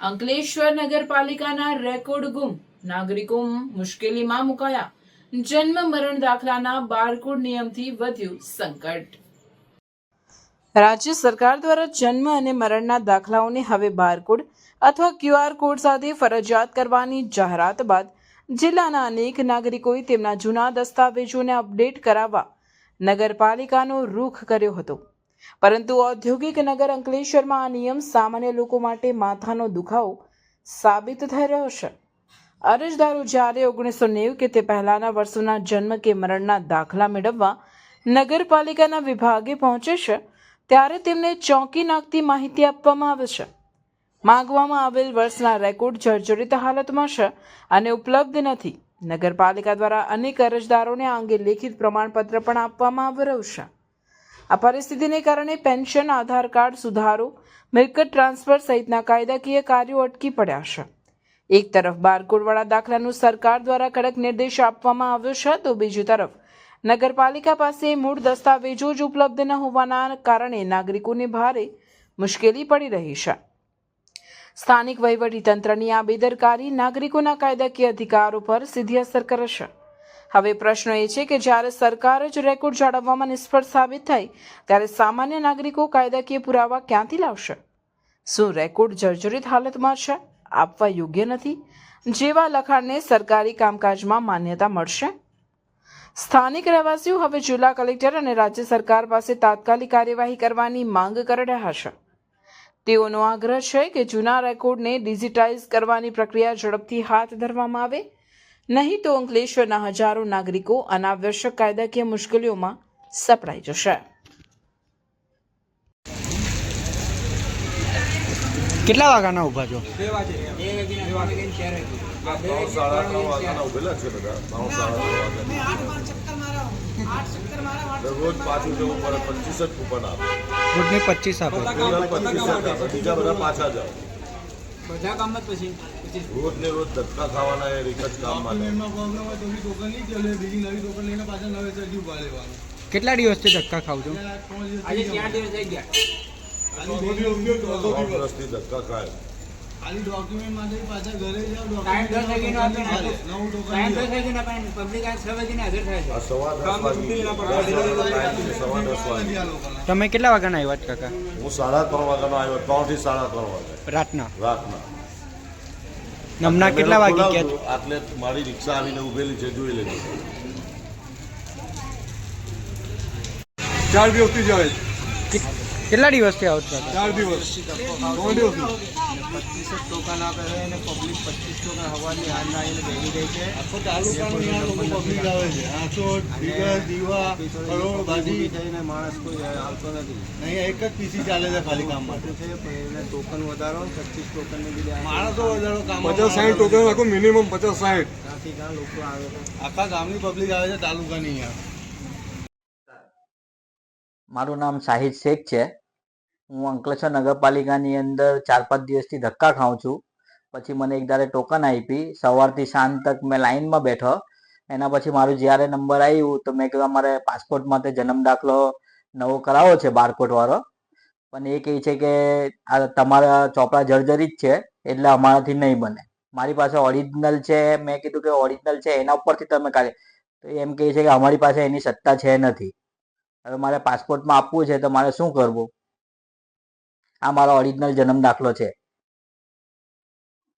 અંકલેશ્વર નગરપાલિકાના રેકોર્ડ ગુમ. નાગરિકો મુશ્કેલીમાં મુકાયા. જન્મ મરણ દાખલાના બારકોડ નિયમથી વધ્યું સંકટ. રાજ્ય સરકાર દ્વારા જન્મ અને મરણના દાખલાઓને હવે બારકોડ અથવા ક્યુઆર કોડ સાથે ફરજિયાત કરવાની જાહેરાત બાદ જિલ્લાના અનેક નાગરિકોએ તેમના જૂના દસ્તાવેજોને અપડેટ કરાવવા નગરપાલિકાનો રૂખ કર્યો હતો. પરંતુ ઔદ્યોગિક નગર અંકલેશ્વરમાં આ નિયમ સામાન્ય લોકો માટે માથાનો દુખાવો સાબિત થઈ રહ્યો છે. અરજદારો જ્યારે ઓગણીસો નેવું કે તે પહેલાના વર્ષોના જન્મ કે મરણના દાખલા મેળવવા નગરપાલિકાના વિભાગે પહોંચે છે, ત્યારે તેમને ચોંકી નાખતી માહિતી આપવામાં આવે છે. માંગવામાં આવેલ વર્ષના રેકોર્ડ જર્જરિત હાલતમાં છે અને ઉપલબ્ધ નથી. નગરપાલિકા દ્વારા અનેક અરજદારોને આ અંગે લેખિત પ્રમાણપત્ર પણ આપવામાં આવી રહ્યું છે. આ પરિસ્થિતિને કારણે પેન્શન, આધાર કાર્ડ સુધારો, મિલકત ટ્રાન્સફર સહિતના કાયદાકીય કાર્યો અટકી પડ્યા છે. એક તરફ બારકોડવાળા દાખલાનું સરકાર દ્વારા કડક નિર્દેશ આપવામાં આવ્યો છે, તો બીજી તરફ નગરપાલિકા પાસે મૂળ દસ્તાવેજો જ ઉપલબ્ધ ન હોવાના કારણે નાગરિકોને ભારે મુશ્કેલી પડી રહી છે. સ્થાનિક વહીવટીતંત્રની આ બેદરકારી નાગરિકોના કાયદાકીય અધિકારો પર સીધી અસર કરે છે. હવે પ્રશ્ન એ છે કે જ્યારે સરકાર જ રેકોર્ડ જાળવવામાં નિષ્ફળ સાબિત થાય ત્યારે સામાન્ય નાગરિકો કાયદાકીય પુરાવા ક્યાંથી લાવશે? શું રેકોર્ડ જર્જરિત હાલતમાં છે? આપવા યોગ્ય નથી? જેવા લખાણને સરકારી કામકાજમાં માન્યતા મળશે? સ્થાનિક રહેવાસીઓ હવે જિલ્લા કલેક્ટર અને રાજ્ય સરકાર પાસે તાત્કાલિક કાર્યવાહી કરવાની માંગ કરી રહ્યા છે. તેઓનો આગ્રહ છે કે જૂના રેકોર્ડને ડિજિટાઇઝ કરવાની પ્રક્રિયા ઝડપથી હાથ ધરવામાં આવે નહીં તો અંકલેશ્વરના હજારો નાગરિકો અનાવશ્યક કાયદાકીય મુશ્કેલીઓમાં સપડાઈ જશે. કેટલા વાગ્યાના ઊભા છો? પાછું જવું પડે પચીસ જ કૂપન આપે. રોજની પચીસ આપે. બીજા બધા પાછા જાઓ. બધા કામ જ પછી. રોજ ને રોજ ધક્કા ખાવાના એ એક જ કામ માટે. પ્રોબ્લેમ હોય તો બી ટોકન નહીં ચાલે બીજી નવી ટોકન લઈને પાછા નવેસરથી ઊભા રહેવાનું. કેટલા દિવસથી ધક્કા ખાવ છો? દિવસ આજે થઈ ચાર ગયા. દિવસ થઈ ગયા. દિવસ દિવસ. ધક્કા ખાય. ખાલી ડોક્યુમેન્ટ માટે પાછા ઘરે. વાગ્યાનો આપે પબ્લિક આ છ. વાગ્યાને હાજર થાય છે વાગી વાગે તમે કેટલા વાગ્યાના આવ્યા કાકા? હું સાડા ત્રણ વાગ્યાનો આવ્યો ત્રણથી સાડા ત્રણ વાગે. રાતના? રાતના. હમણાં કેટલા વાગે ગયા આટલે મારી રિક્ષા આવીને ઉભેલી છે જોઈ લેજો. ચાર દિવસથી જાય કેટલા દિવસથી આવો છો ચાર દિવસ. ત્રણ દિવસ. પચીસ ટોકન આપે છે અને પબ્લિક પચીસ ટોકન હવાની હાલ આવીને ભેગી ગઈ છે. આખો તાલુકાનું પબ્લિક આવે છે. આસો દીવા દીવા કરોડ ભાજી થઈને માણસ કોઈ આવતો નથી. અહીંયા એક જ પીસી ચાલે છે ખાલી કામ માટે. છે પણ એને ટોકન વધારો પચીસ ટોકન ને લીધે માણસો વધારો કામ પચાસ સાઠ ટોકન રાખો મિનિમમ પચાસ સાઠ. ત્યાંથી ત્યાં લોકો આવે છે. આખા ગામની પબ્લિક આવે છે તાલુકાની અહીંયા. મારું નામ શાહિદ શેખ છે. હું અંકલેશ્વર નગરપાલિકાની અંદર ચાર પાંચ દિવસથી ધક્કા ખાઉં છું. પછી મને એક દાડે ટોકન આપી, સવારથી સાંજ તક મેં લાઇનમાં બેઠો. એના પછી મારું જ્યારે નંબર આવ્યું તો મેં કીધું મારે પાસપોર્ટ માટે જન્મ દાખલો નવો કરાવો છે બારકોટવાળો. પણ એ કહે છે કે, આ તમારા ચોપડા જર્જરિત છે, એટલે અમારાથી નહીં બને. મારી પાસે ઓરિજિનલ છે, મેં કીધું કે ઓરિજિનલ છે, એના ઉપરથી તમે કાઢે, તો એમ કહે છે કે અમારી પાસે એની સત્તા છે નથી. હવે મારે પાસપોર્ટમાં આપવું છે તો મારે શું કરવું? આ મારો ઓરિજિનલ જન્મ દાખલો છે.